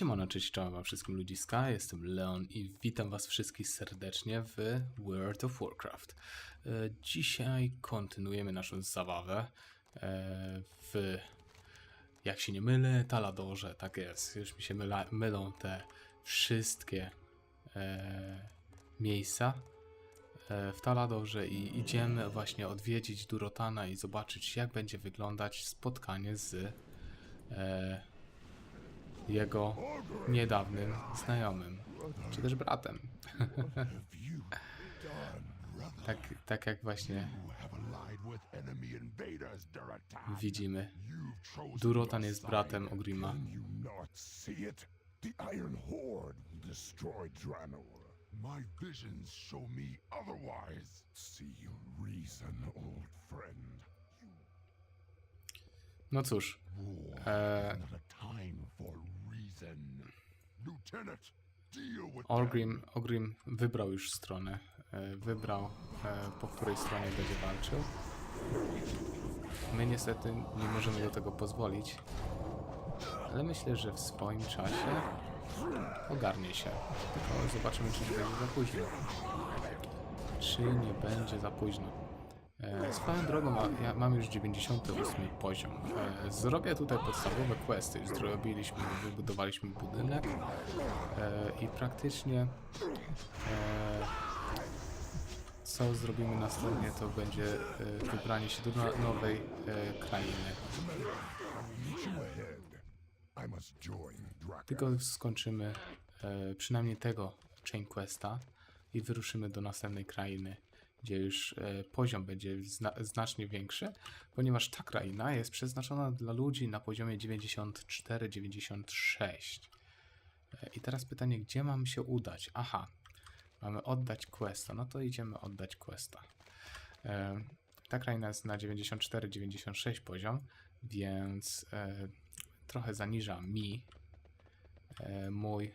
Siemano, cześć, czołem wam wszystkim ludziska, jestem Leon i witam was wszystkich serdecznie w World of Warcraft. E, Dzisiaj kontynuujemy naszą zabawę e, w, jak się nie mylę, Taladorze, tak jest, już mi się myla, mylą te wszystkie e, miejsca w Taladorze i idziemy właśnie odwiedzić Durotana i zobaczyć jak będzie wyglądać spotkanie z jego niedawnym znajomym, czy też bratem. tak, tak jak właśnie widzimy. Durotan jest bratem Ogrima. The Iron Horde destroyed Draenor. My visions show me otherwise. See reason, old friend. No cóż, e, Orgrim wybrał już stronę. e, Wybrał, e, po której stronie będzie walczył. My niestety nie możemy do tego pozwolić. Ale myślę, że w swoim czasie ogarnie się. Tylko zobaczymy, czy nie będzie za późno. Czy nie będzie za późno. E, swoją drogą, ja mam już 98 poziom. E, zrobię tutaj podstawowe questy. Zrobiliśmy, wybudowaliśmy budynek e, i praktycznie e, co zrobimy następnie, to będzie wybranie się do no, nowej krainy. Tylko skończymy przynajmniej tego chain questa i wyruszymy do następnej krainy, gdzie już e, poziom będzie zna znacznie większy, ponieważ ta kraina jest przeznaczona dla ludzi na poziomie 94-96. E, I teraz pytanie, gdzie mam się udać? Aha, mamy oddać questa, no to idziemy oddać questa. E, ta kraina jest na 94-96 poziom, więc trochę zaniża mi mój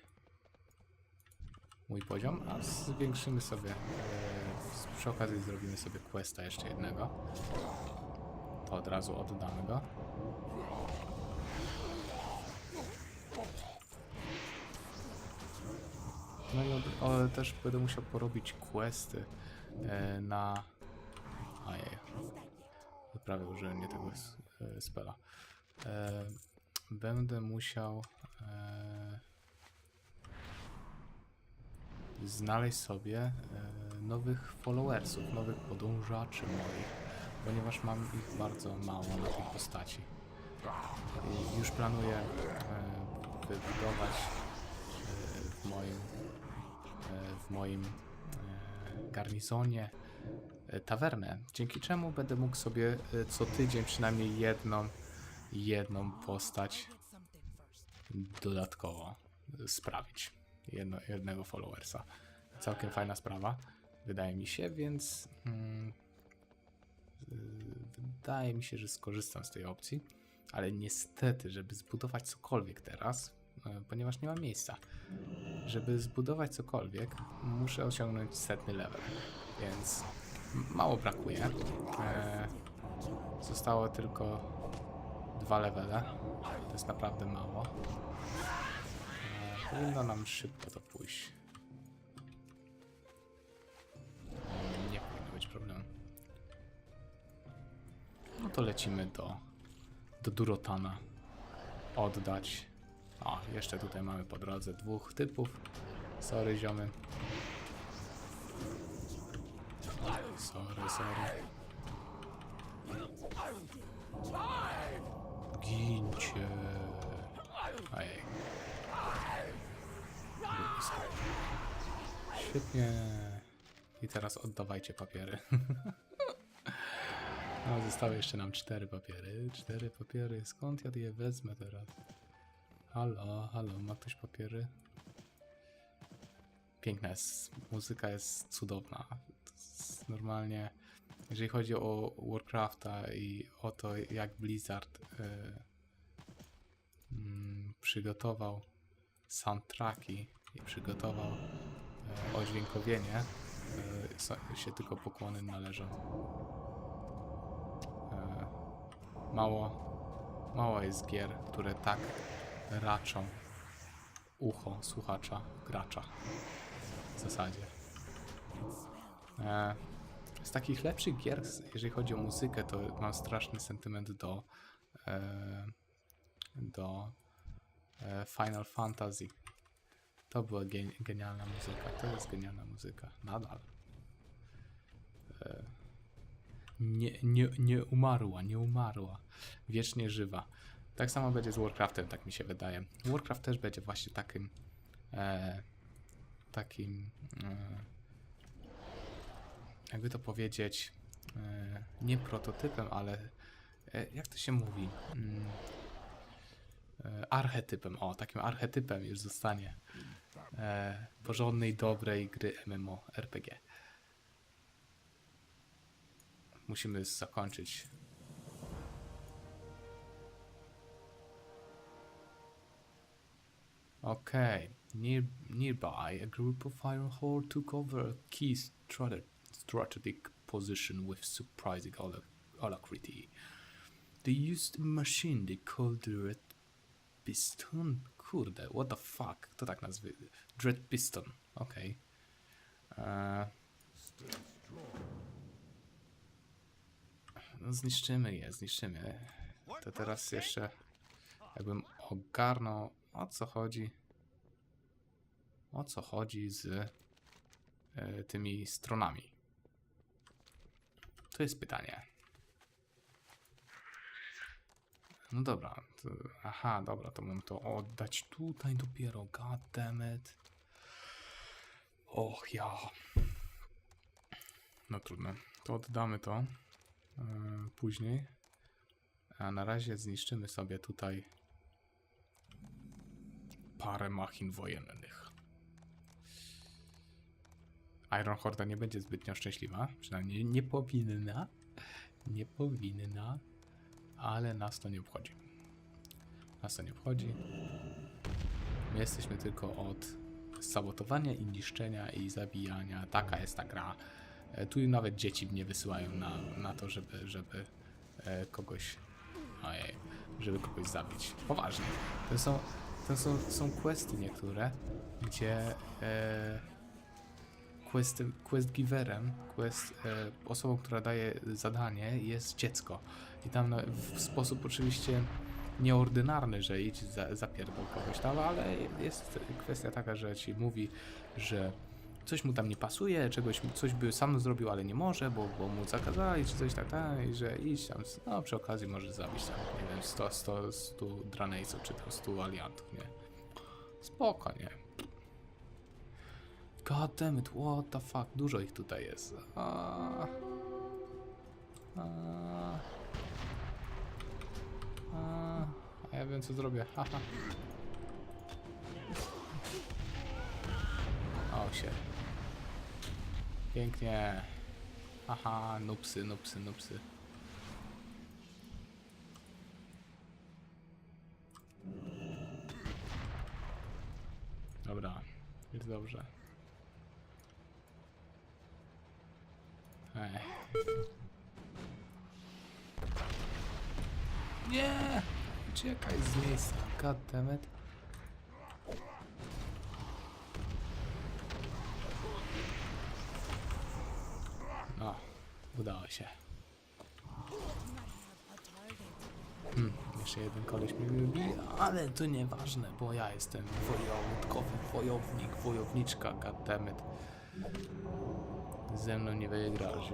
mój poziom, a zwiększymy sobie e, przy okazji zrobimy sobie questa jeszcze jednego. To od razu oddamy go. No i od, też będę musiał porobić questy e, na ojej prawie użyłem nie tego e, spela. E, będę musiał e, znaleźć sobie e, nowych followersów, nowych podążaczy moich, ponieważ mam ich bardzo mało na tej postaci. I już planuję e, wybudować e, w moim, w moim garnizonie tawernę, dzięki czemu będę mógł sobie co tydzień przynajmniej jedną, jedną postać dodatkowo sprawić. Jedno, jednego followersa. Całkiem fajna sprawa, wydaje mi się, więc mm, wydaje mi się, że skorzystam z tej opcji, ale niestety, żeby zbudować cokolwiek teraz, yy, ponieważ nie ma miejsca, żeby zbudować cokolwiek, muszę osiągnąć setny level, więc mało brakuje. E, zostało tylko dwa levele. To jest naprawdę mało. Powinno nam szybko to pójść. Nie powinno być problemu. No to lecimy do, do Durotana. Oddać. O, jeszcze tutaj mamy po drodze dwóch typów. Sorry, ziomy. Sorry, sorry. Gincie. Świetnie. I teraz oddawajcie papiery. No, zostały jeszcze nam cztery papiery. Cztery papiery. Skąd ja je wezmę teraz? Halo, halo, ma ktoś papiery? Piękna jest. Muzyka jest cudowna. Jest normalnie, jeżeli chodzi o Warcrafta i o to, jak Blizzard e, mm, przygotował soundtracki i przygotował e, odźwiękowienie, e, się tylko pokłony należą. E, mało, mało jest gier, które tak raczą ucho słuchacza, gracza w zasadzie. E, z takich lepszych gier, jeżeli chodzi o muzykę, to mam straszny sentyment do e, do e, Final Fantasy. To była gen- genialna muzyka. To jest genialna muzyka. Nadal. E, nie, nie, nie umarła, nie umarła. Wiecznie żywa. Tak samo będzie z Warcraftem, tak mi się wydaje. Warcraft też będzie właśnie takim e, takim e, jakby to powiedzieć e, nie prototypem, ale e, jak to się mówi? Mm, archetypem, o, takim archetypem już zostanie e, porządnej, dobrej gry MMO RPG. Musimy zakończyć. Okay. Near, nearby, a group of Iron Horde took over a key strategic position with surprising alacrity. They used a machine they called the Red Piston. Kurde, what the fuck? Kto tak nazwy? Dread Piston. Okej. Eee, No zniszczymy je, zniszczymy. To teraz jeszcze jakbym ogarnął o co chodzi. O co chodzi z e, tymi stronami. To jest pytanie. No dobra. To, aha, dobra, to mam to oddać tutaj dopiero. God damn it. Och ja. No trudno. To oddamy to e, później. A na razie zniszczymy sobie tutaj parę machin wojennych. Iron Horda nie będzie zbytnio szczęśliwa, przynajmniej nie powinna. Nie powinna, ale nas to nie obchodzi. Nas to nie obchodzi. My jesteśmy tylko od sabotowania i niszczenia i zabijania. Taka jest ta gra. E, Tu nawet dzieci mnie wysyłają na, na to, żeby, żeby e, kogoś. Ojej, żeby kogoś zabić. Poważnie. To są, to są, są questy niektóre, gdzie e, quest, quest giverem, quest e, osobą, która daje zadanie jest dziecko. I tam na, w sposób oczywiście nieordynarny, że idź za, zapierdol kogoś tam, ale jest kwestia taka, że ci mówi, że coś mu tam nie pasuje, czegoś, coś by sam zrobił, ale nie może, bo, bo mu zakazali, czy coś tak, tak, i że idź tam, no przy okazji możesz zabić tam, nie wiem, 100, 100, 100 dranejców, czy tam 100 aliantów, nie? Spoko, nie? God damn it, what the fuck, dużo ich tutaj jest. A, a, a, ja wiem co zrobię, haha. O się. Pięknie. Aha, nupsy, nupsy, nupsy. Dobra, jest dobrze. Nie! Uciekaj z miejsca, goddammit. No, udało się. Hmm, jeszcze jeden koleś mnie lubi, ale to nieważne, bo ja jestem wojownikowy wojownik, wojowniczka, goddammit. Ze mną nie wygrasz.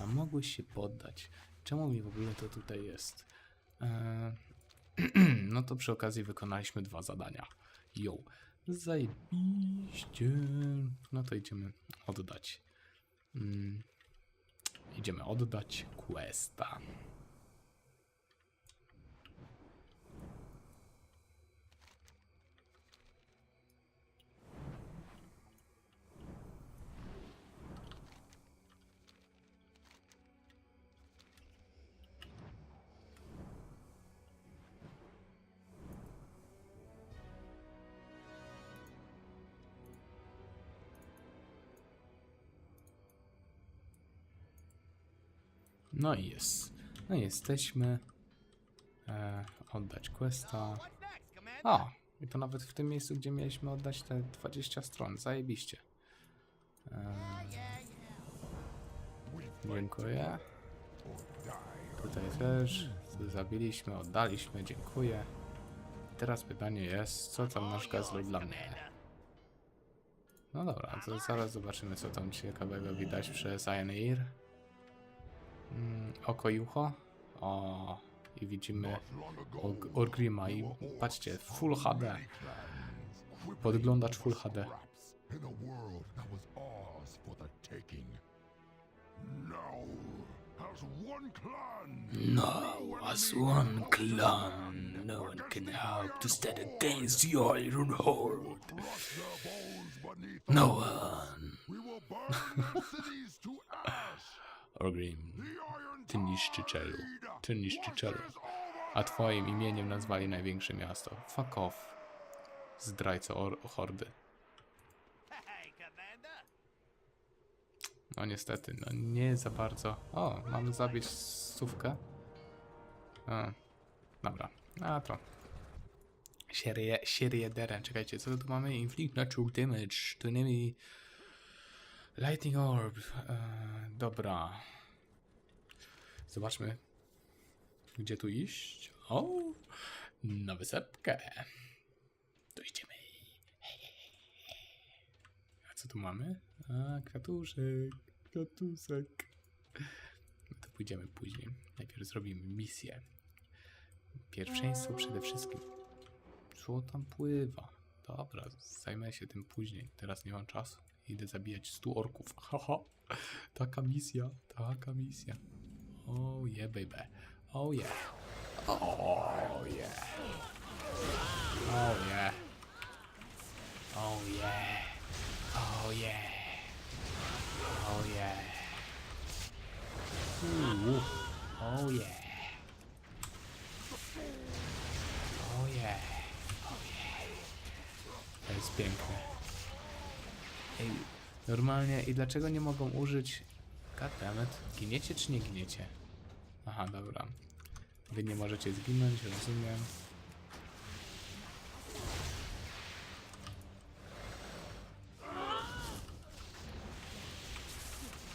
A mogłeś się poddać. Czemu mi w ogóle to tutaj jest? Eee, no to przy okazji wykonaliśmy dwa zadania. Yo, zajebiście. No to idziemy oddać. Mm, idziemy oddać questa. No i jest. No i jesteśmy. E, oddać questa. O, i to nawet w tym miejscu, gdzie mieliśmy oddać te 20 stron. Zajebiście. Eee, dziękuję. Tutaj też. Zabiliśmy, oddaliśmy, dziękuję. Teraz pytanie jest, co tam nasz gazlo dla mnie? No dobra, to zaraz zobaczymy, co tam ciekawego widać przez Iron. Mm, oko i ucho. O, i widzimy Orgrima i patrzcie, Full HD. Podglądacz Full HD. Now, as one clan, no one can help to stand against the Iron Horde. No one. Orgrim, ty niszczycielu, ty niszczycielu. A twoim imieniem nazwali największe miasto. Fuck off. Zdrajco or hordy. No niestety, no nie za bardzo. O, mamy zabić stówkę. A, dobra, a to. Serie, serie deren. Czekajcie, co tu mamy? Inflict natural damage. To enemy. Lightning orb. E, dobra. Zobaczmy, gdzie tu iść? O, na wysepkę. To idziemy. A co tu mamy? A, kwiatuszek, kwiatusek. No to pójdziemy później. Najpierw zrobimy misję. Pierwszeństwo przede wszystkim. Co tam pływa? Dobra, zajmę się tym później. Teraz nie mam czasu. Idę zabijać 100 orków. Haha. Taka misja, taka misja. Oh yeah, baby. Oh yeah. Oh yeah. Oh yeah. Oh yeah. Oh yeah. Oh yeah. Ooh. Oh yeah. Oh yeah. Oh yeah. To jest piękne. Ej, normalnie i dlaczego nie mogą użyć Goddammit. Giniecie czy nie giniecie? Aha, dobra. Wy nie możecie zginąć, rozumiem.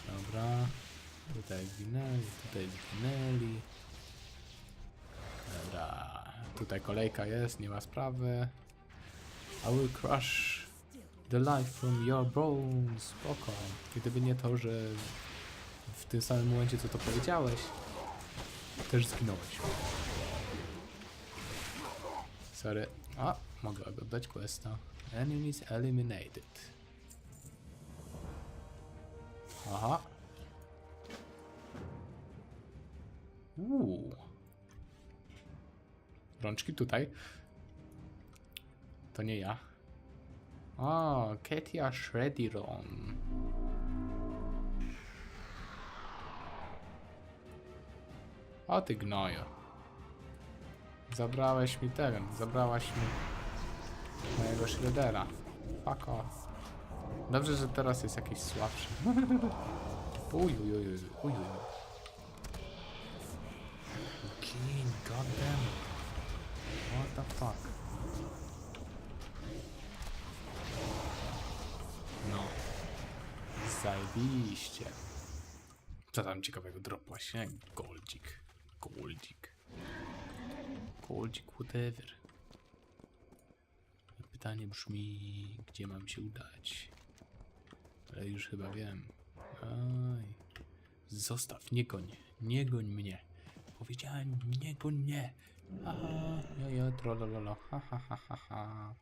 Dobra. Tutaj zginęli, tutaj zginęli. Dobra. Tutaj kolejka jest, nie ma sprawy. I will crush the life from your bones. Spoko. Gdyby nie to, że w tym samym momencie, co to powiedziałeś, też zginąłeś. Sorry. A, mogę oddać questa. Enemies eliminated. Aha. Uuu. Rączki tutaj. To nie ja. O, Ketia Shreddiron. O ty gnoju. Zabrałeś mi ten, zabrałaś mi mojego Shreddera. Fuck off. Dobrze, że teraz jest jakiś słabszy. uj, uj, uj, uj, uj, uj. King, goddamn. What the fuck? Zajebiście. Co tam ciekawego dropłaś, nie? Goldzik. Goldzik. Goldzik, whatever. Pytanie brzmi, gdzie mam się udać? Ale już chyba wiem. Aj. Zostaw, nie goń. Nie goń mnie. Powiedziałem, nie goń mnie. Aha, jojo, trolololo. Ha, ha, ha, ha, ha.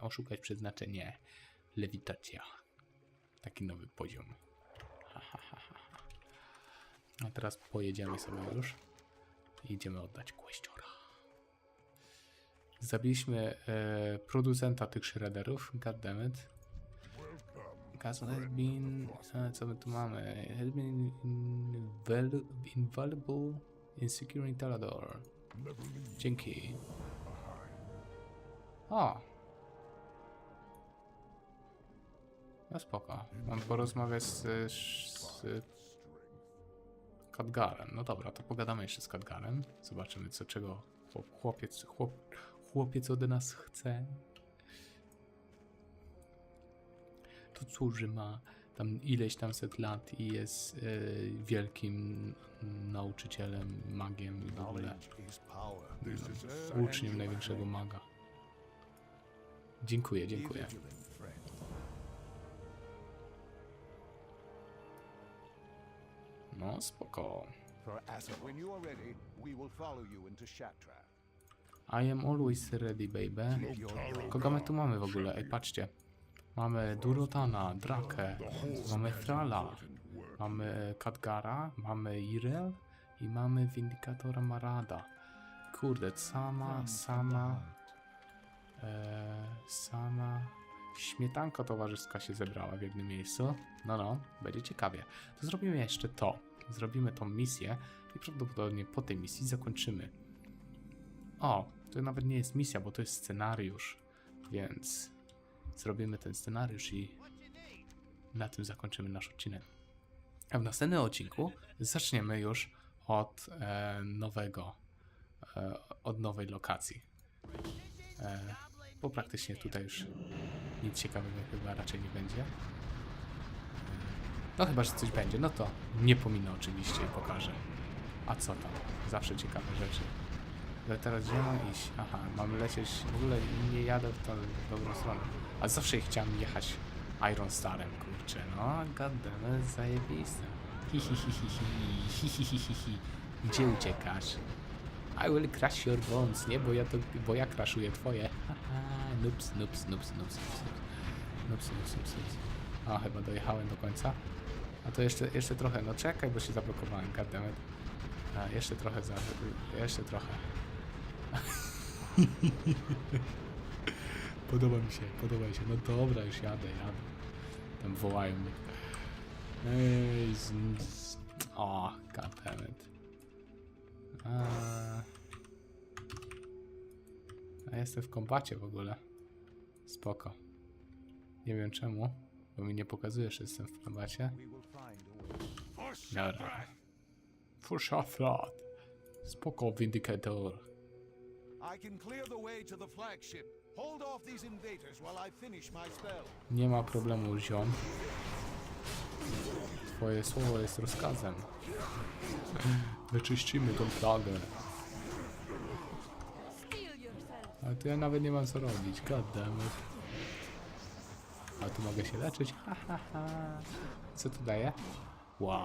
Oszukać przeznaczenie. Lewitacja. Taki nowy poziom. A teraz pojedziemy sobie już. Idziemy oddać kłeściora. Zabiliśmy e, producenta tych shredderów. Goddammit. Castle has been... Co my tu mamy? Has been invalu- invaluable in securing Talador. Dzięki. O! No spoko. Mam porozmawiać z, z Kadgarem. No dobra, to pogadamy jeszcze z Kadgarem. Zobaczymy, co czego Chłop, chłopiec, chłop, chłopiec od nas chce. To cóż, że ma tam ileś tam set lat i jest e, wielkim nauczycielem, magiem i w ogóle uczniem największego maga. Dziękuję, dziękuję. No, spoko. When you are ready, we will follow you into Shatra. I am always ready, baby. Kogo my tu mamy w ogóle? Ej, patrzcie. Mamy Durotana, Drakę, mamy Thrala, mamy Khadgara, mamy Irel i mamy Windikatora Marada. Kurde, sama, sama, e, sama śmietanka towarzyska się zebrała w jednym miejscu. No, no, będzie ciekawie. To zrobimy jeszcze to. Zrobimy tą misję i prawdopodobnie po tej misji zakończymy. O, to nawet nie jest misja, bo to jest scenariusz, więc zrobimy ten scenariusz i na tym zakończymy nasz odcinek. A w następnym odcinku zaczniemy już od e, nowego, e, od nowej lokacji. E, bo praktycznie tutaj już nic ciekawego chyba raczej nie będzie. No chyba, że coś będzie, no to nie pominę oczywiście i pokażę. A co tam? Zawsze ciekawe rzeczy. Ale teraz gdzie mam iść? Aha, mam lecieć. W ogóle nie jadę w tą dobrą stronę. A zawsze chciałem jechać Iron Starem, kurczę. No, goddammit, zajebiste. Hi. Gdzie uciekasz? I will crush your bones, nie? Bo ja to, bo ja crashuję twoje. Haha, nups, nups, nups, nups, nups, nups, nups, nups, nups. A, chyba dojechałem do końca. A to jeszcze, jeszcze trochę, no czekaj, bo się zablokowałem, goddammit. A, jeszcze trochę za... jeszcze trochę. Podoba mi się, podoba mi się. No dobra, już jadę, jadę. Tam wołają mnie. Ej, z... z... O, goddammit. A... A jestem w kombacie w ogóle. Spoko. Nie wiem czemu, bo mi nie pokazujesz, że jestem w tramwacie. Dobra. For Shafrat. Spoko, Vindicator. Nie ma problemu, ziom. Twoje słowo jest rozkazem. Wyczyścimy tą plagę. Ale to ja nawet nie mam co robić, goddammit. A tu mogę się leczyć, ha, ha, ha. Co to daje? Wow,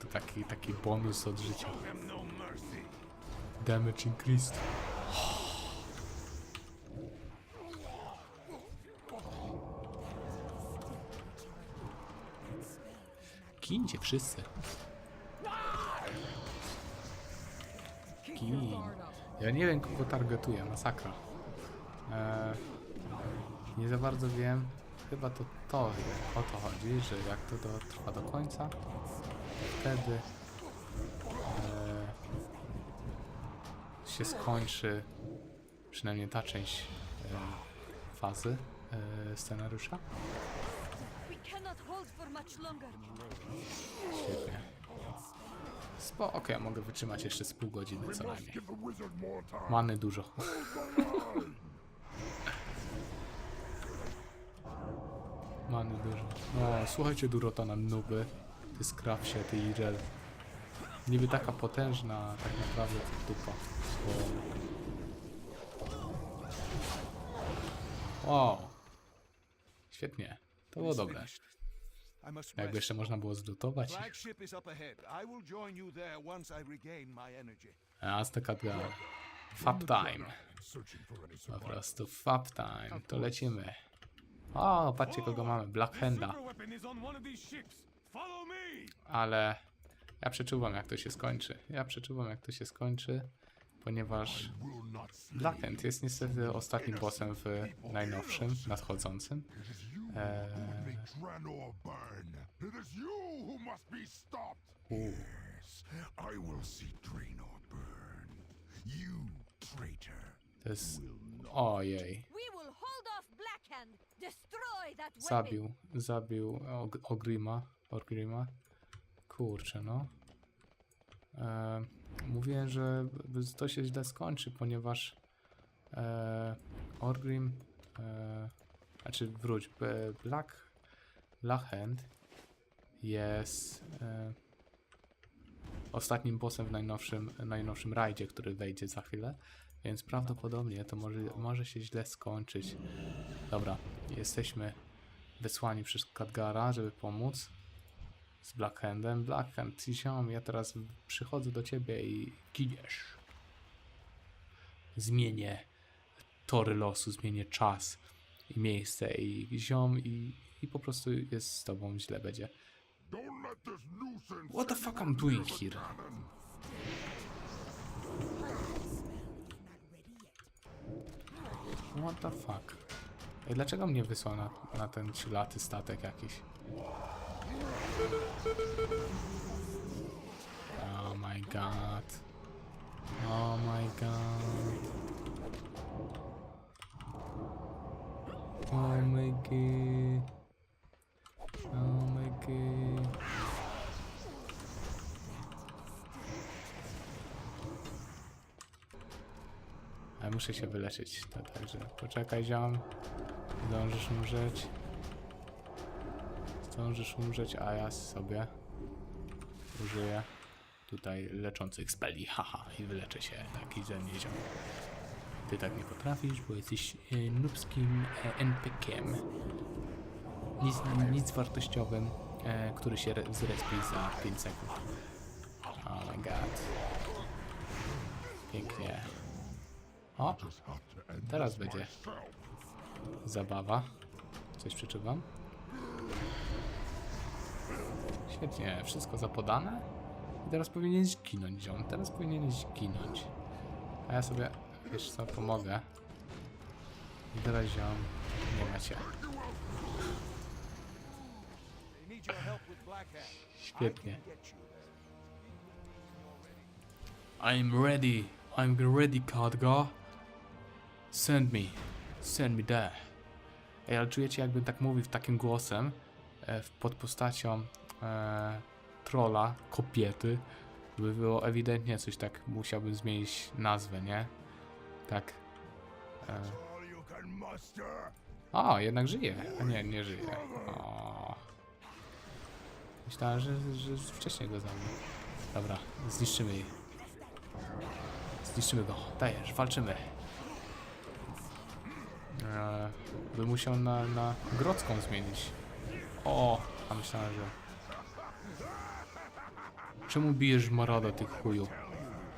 to taki, taki bonus od życia. Damage increased. Gincie wszyscy. Gin. Ja nie wiem kogo targetuję, masakra. Eee, nie za bardzo wiem. Chyba to to o to chodzi, że jak to do, trwa do końca, to wtedy eee, się skończy przynajmniej ta część e, fazy e, scenariusza. Świetnie. Spo, okej, mogę wytrzymać jeszcze z pół godziny co najmniej. Many dużo. Many dużo. No, słuchajcie Durota na nuby. Ty skrafsie, ty Irel. Niby taka potężna, tak naprawdę to dupa. O. Wow. Świetnie. To było dobre. Jakby jeszcze można było zlutować. A, z taka gra. Fab time. Po prostu fab time. To lecimy. O, patrzcie kogo mamy, Blackhanda. Ale ja przeczuwam jak to się skończy. Ja przeczuwam jak to się skończy, ponieważ Blackhand jest niestety ostatnim bossem w najnowszym, nadchodzącym. Eee... To jest... Ojej. Zabił, zabił Og Ogrima. Orgrima. Kurczę, no. Eee, mówiłem, że to się źle skończy, ponieważ e, Orgrim, e, znaczy wróć, B- Black, Blackhand jest e, ostatnim bossem w najnowszym, najnowszym rajdzie, który wejdzie za chwilę, więc prawdopodobnie to może, może się źle skończyć. Dobra, jesteśmy wysłani przez Khadgara, żeby pomóc z Blackhandem. Blackhand, ziom, ja teraz przychodzę do ciebie i giniesz. Zmienię tory losu, zmienię czas i miejsce i ziom i, i po prostu jest z tobą źle będzie. What the fuck I'm doing here? What the fuck? Ej, dlaczego mnie wysłał na, na ten trzylaty statek jakiś? Oh my god. Oh my god. Oh my god. Oh my god. Muszę się wyleczyć, to także poczekaj ziom. Zdążysz umrzeć. Zdążysz umrzeć, a ja sobie użyję tutaj leczących speli, haha, i wyleczę się, taki ze mnie ziom. Ty tak nie potrafisz, bo jesteś e, nubskim e, NPK-iem. Nic, nic wartościowym, e, który się re- zrespi za 5 sekund. Oh my god. Pięknie. O, teraz będzie zabawa. Coś przeczuwam? Świetnie, wszystko zapodane. I teraz powinien zginąć ziom. Teraz powinien zginąć. A ja sobie, wiesz co, pomogę. I teraz ziom, nie macie. Świetnie. I'm ready. I'm ready, Khadgar. Send me. Send me there. Ej, ale czujecie jakbym tak mówił takim głosem e, pod postacią e, trolla, kobiety. By było ewidentnie coś tak, musiałbym zmienić nazwę, nie? Tak. E, jednak żyje. A nie, nie żyje. O. Myślałem, że, że wcześniej go zabił. Dobra, zniszczymy jej. Zniszczymy go. Dajesz, walczymy. Eee, by musiał na, na grodzką zmienić. O, a myślałem, że... Czemu bijesz Marada, tych chuju?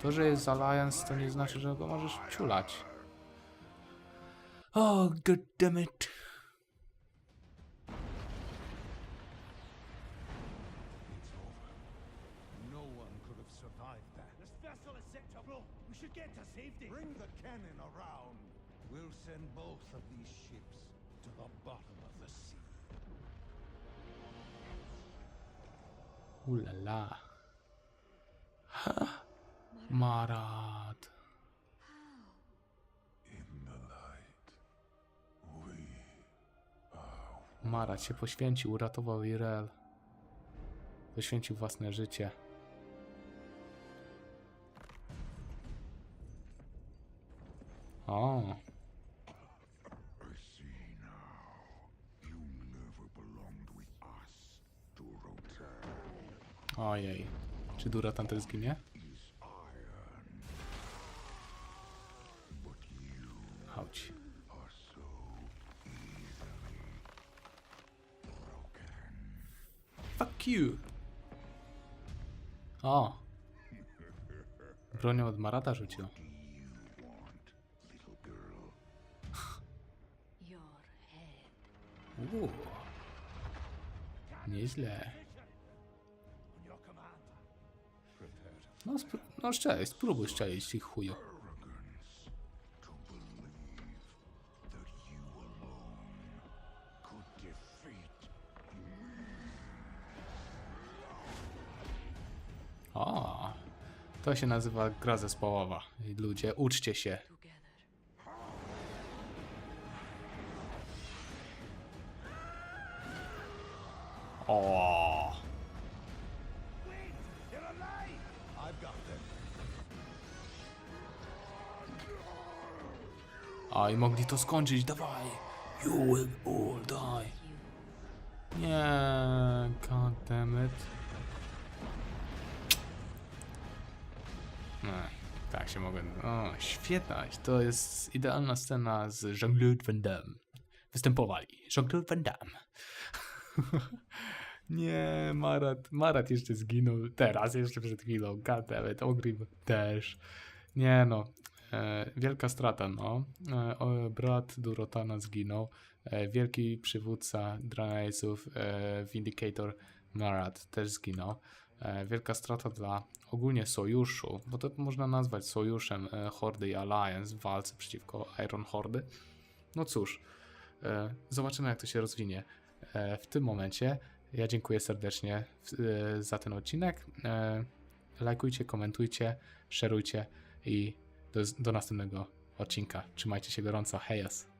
To, że jest Alliance, to nie znaczy, że go możesz ciulać. Oh, god Ooh la la. Marad. In the light, we Marat się poświęcił, uratował Irel. Poświęcił własne życie. O, I see now. You never belonged with us to return. Ojej. Czy Duratan też zginie? Chodź. Fuck you! O! Bronią od Marata rzucił. Uuu. Nieźle. No, no spróbuj szczelić ich chuju. O! To się nazywa gra zespołowa. I Ludzie, uczcie się. To skończyć, dawaj. You will all die. Nie, god damn it. No, tak się mogę. O, świetna. To jest idealna scena z Jean-Claude Van Damme. Występowali. Jean-Claude Van Damme. Nie, Marat. Marat jeszcze zginął. Teraz, jeszcze przed chwilą. God damn it. Ogrim też. Nie no. E, wielka strata, no. E, brat Durotana zginął. E, wielki przywódca Draenei'sów, e, Vindicator Marat też zginął. Wielka strata dla ogólnie sojuszu, bo to można nazwać sojuszem Hordy i Alliance w walce przeciwko Iron Hordy. No cóż, zobaczymy jak to się rozwinie. W tym momencie ja dziękuję serdecznie za ten odcinek. Lajkujcie, komentujcie, szerujcie i do, do następnego odcinka. Trzymajcie się gorąco. Hejas!